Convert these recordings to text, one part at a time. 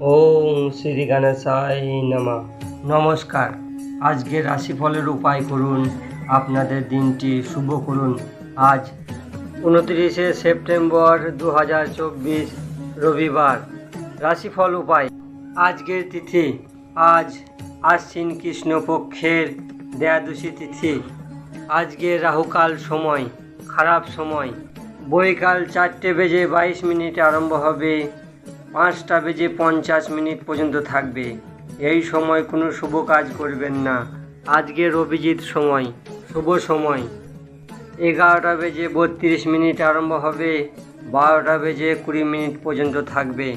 ওম শ্রী গণেশায় নমা। নমস্কার। আজকে রাশিফলের উপায় করুন, আপনাদের দিনটি শুভ করুন। আজ উনত্রিশে সেপ্টেম্বর দু হাজার চব্বিশ, রবিবার। রাশিফল উপায়। আজকের তিথি। আজ আশ্বিন কৃষ্ণপক্ষের দেয়াদশী তিথি। আজকে রাহুকাল সময়, খারাপ সময়। বৈকাল চারটে বেজে বাইশ মিনিটে আরম্ভ হবে পাঁচটা বেজে পঞ্চাশ মিনিট পর্যন্ত থাকবে। এই সময় কোনো শুভ কাজ করবেন না। আজকের অভিজিৎ সময়, শুভ সময়। এগারোটা বেজে বত্রিশ মিনিট আরম্ভ হবে, বারোটা বেজে কুড়ি মিনিট পর্যন্ত থাকবে।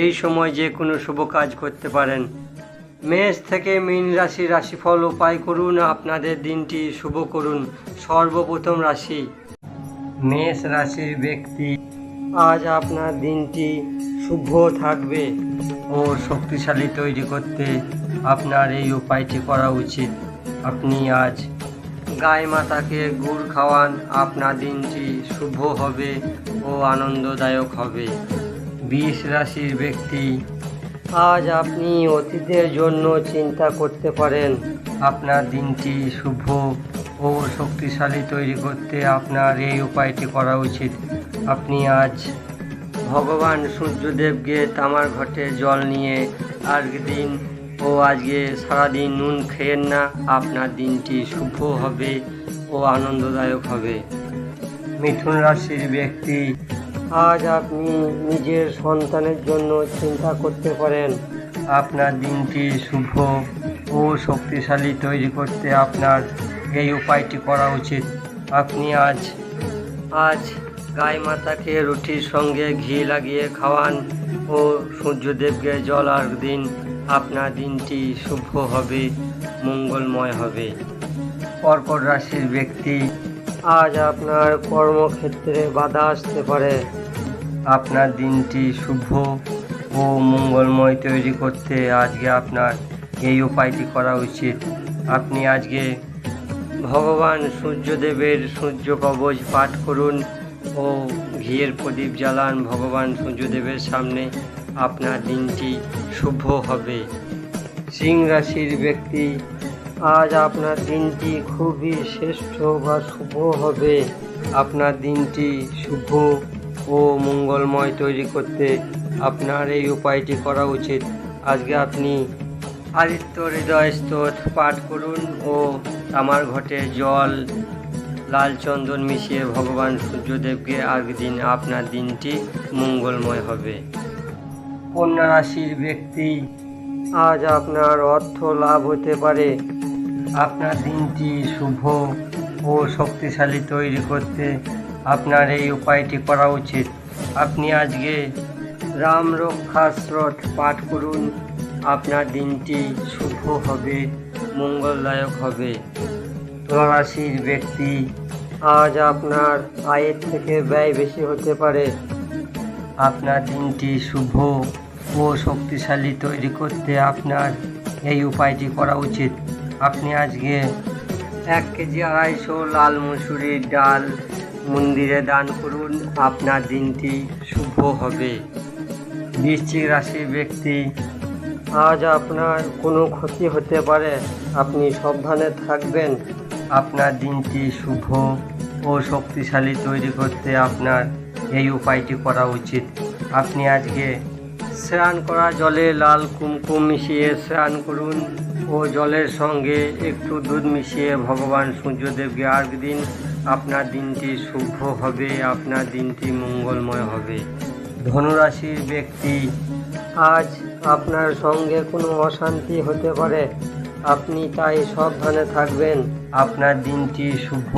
এই সময় যে কোনো শুভ কাজ করতে পারেন। মেষ থেকে মীন রাশি রাশিফল উপায় করুন, আপনাদের দিনটি শুভ করুন। সর্বপ্রথম রাশি, মেষ রাশির ব্যক্তি। আজ আপনার দিনটি শুভ থাকবে। ও শক্তিশালী তৈরি করতে আপনার এই উপায়টি করা উচিত। আপনি আজ গায়ে মাতাকে গুড় খাওয়ান, আপনার দিনটি শুভ হবে ও আনন্দদায়ক হবে। বিষ রাশির ব্যক্তি, আজ আপনি অতীতের জন্য চিন্তা করতে পারেন, আপনার দিনটি শুভ ও শক্তিশালী তৈরি করতে আপনার এই উপায়টি করা উচিত। আপনি আজ ভগবান সূর্যদেবকে তামার ঘটে জল নিয়ে আজকে দিন ও আজকে সারাদিন নুন খেয়েন না। আপনার দিনটি শুভ হবে ও আনন্দদায়ক হবে। মিথুন রাশির ব্যক্তি, আজ আপনি নিজের সন্তানের জন্য চিন্তা করতে পারেন। আপনার দিনটি শুভ ও শক্তিশালী তৈরি করতে আপনার এই উপায়টি করা উচিত। আপনি আজ আজ গাই মাতাকে রুটির সঙ্গে ঘি লাগিয়ে খাওয়ান ও সূর্যদেবকে জল আর দিন। আপনার দিনটি শুভ হবে, মঙ্গলময় হবে। কর্কট রাশির ব্যক্তি, আজ আপনার কর্মক্ষেত্রে বাধা আসতে পারে। আপনার দিনটি শুভ ও মঙ্গলময় তৈরি করতে আজকে আপনার এই উপায়টি করা উচিত। আপনি আজকে ভগবান সূর্যদেবের সূর্য কবচ পাঠ করুন। ও ঘিয়ের প্রদীপ জ্বালান ভগবান সূর্যদেবের সামনে। আপনার দিনটি শুভ হবে। সিং রাশির ব্যক্তি, আজ আপনার দিনটি খুবই শ্রেষ্ঠ বা শুভ হবে। আপনার দিনটি শুভ ও মঙ্গলময় তৈরি করতে আপনার এই উপায়টি করা উচিত। আজকে আপনি আদিত্য হৃদয় স্তোত পাঠ করুন ও তামার ঘটে জল লাল চন্দন মিশিয়ে ভগবান সূর্যদেবকে আগ দিন আপনার দিনটি মঙ্গলময় হবে। কন্যা রাশির ব্যক্তি, আজ আপনার অর্থ লাভ হতে পারে। আপনার দিনটি শুভ ও শক্তিশালী তৈরি করতে আপনার এই উপায়টি করা উচিত। আপনি আজকে রাম রক্ষা স্রোত পাঠ করুন। আপনার দিনটি শুভ হবে, মঙ্গলদায়ক হবে। তুলা ব্যক্তি, আজ আপনার আয়ের থেকে ব্যয় বেশি হতে পারে। আপনার দিনটি শুভ ও শক্তিশালী তৈরি করতে আপনার এই উপায়টি করা উচিত। আপনি আজকে এক কেজি আড়াইশো লাল মুসুরির ডাল মন্দিরে দান করুন, আপনার দিনটি শুভ হবে। বৃশ্চিক রাশির ব্যক্তি, আজ আপনার কোনো ক্ষতি হতে পারে, আপনি সাবধানে থাকবেন। আপনার দিনটি শুভ ও শক্তিশালী তৈরি করতে আপনার এই উপায়টি করা উচিত। আপনি আজকে স্নান করা জলে লাল কুমকুম মিশিয়ে স্নান করুন ও জলের সঙ্গে একটু দুধ মিশিয়ে ভগবান সূর্যদেবকে আর্ঘ দিন। আপনার দিনটি শুভ হবে, আপনার দিনটি মঙ্গলময় হবে। ধনুরাশির ব্যক্তি, আজ আপনার সঙ্গে কোনো অশান্তি হতে পারে। আপনি তাই সাবধানে থাকবেন। আপনার দিনটি শুভ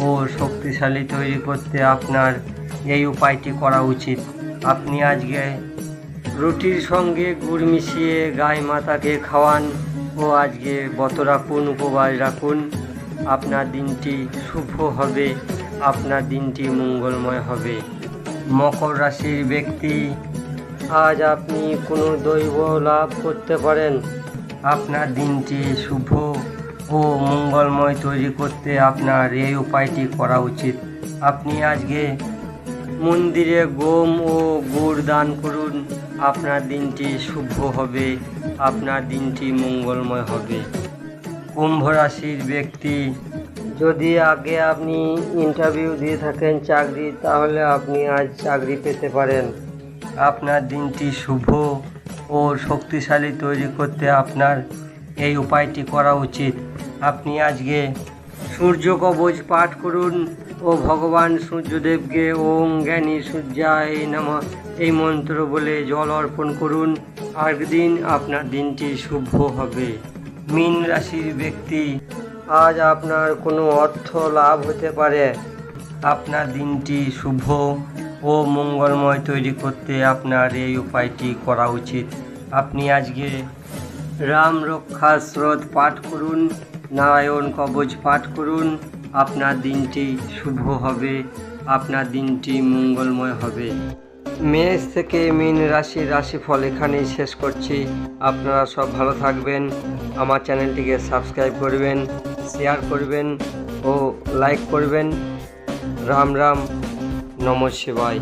ও শক্তিশালী তৈরি করতে আপনার এই উপায়টি করা উচিত। আপনি আজকে রুটির সঙ্গে গুড় মিশিয়ে গায়ে মাতাকে খাওয়ান ও আজকে বত রাখুন, উপবাস রাখুন। আপনার দিনটি শুভ হবে, আপনার দিনটি মঙ্গলময় হবে। মকর রাশির ব্যক্তি, আজ আপনি কোনো দৈব লাভ করতে পারেন। আপনার দিনটি শুভ ও মঙ্গলময় তৈরি করতে আপনার এই উপায়টি করা উচিত। আপনি আজকে মন্দিরে গম ও গুড় দান করুন, আপনার দিনটি শুভ হবে, আপনার দিনটি মঙ্গলময় হবে। কুম্ভ রাশির ব্যক্তি, যদি আগে আপনি ইন্টারভিউ দিয়ে থাকেন চাকরি, তাহলে আপনি আজ চাকরি পেতে পারেন। আপনার দিনটি শুভ ও শক্তিশালী তৈরি করতে আপনার এই উপায়টি করা উচিত। আপনি আজকে সূর্য কবচ পাঠ করুন ও ভগবান সূর্যদেবকে ওম জ্ঞানী সূর্যায় নামা এই মন্ত্র বলে জল অর্পণ করুন। দিন আপনার দিনটি শুভ হবে। মীন রাশির ব্যক্তি, আজ আপনার কোনো অর্থ লাভ হতে পারে। আপনার দিনটি শুভ। ও মঙ্গলময় তৈরি করতে আপনার এই উপায়টি করা উচিত। আপনি আজকে রাম রক্ষা স্রোত পাঠ করুন, নারায়ণ কবচ পাঠ করুন, আপনার দিনটি শুভ হবে, আপনার দিনটি মঙ্গলময় হবে। মেষ থেকে মিন রাশির রাশিফল এখানেই শেষ করছি। আপনারা সব ভালো থাকবেন, আমার চ্যানেলটিকে সাবস্ক্রাইব করবেন, শেয়ার করবেন ও লাইক করবেন। রাম রাম। নম শিবায়।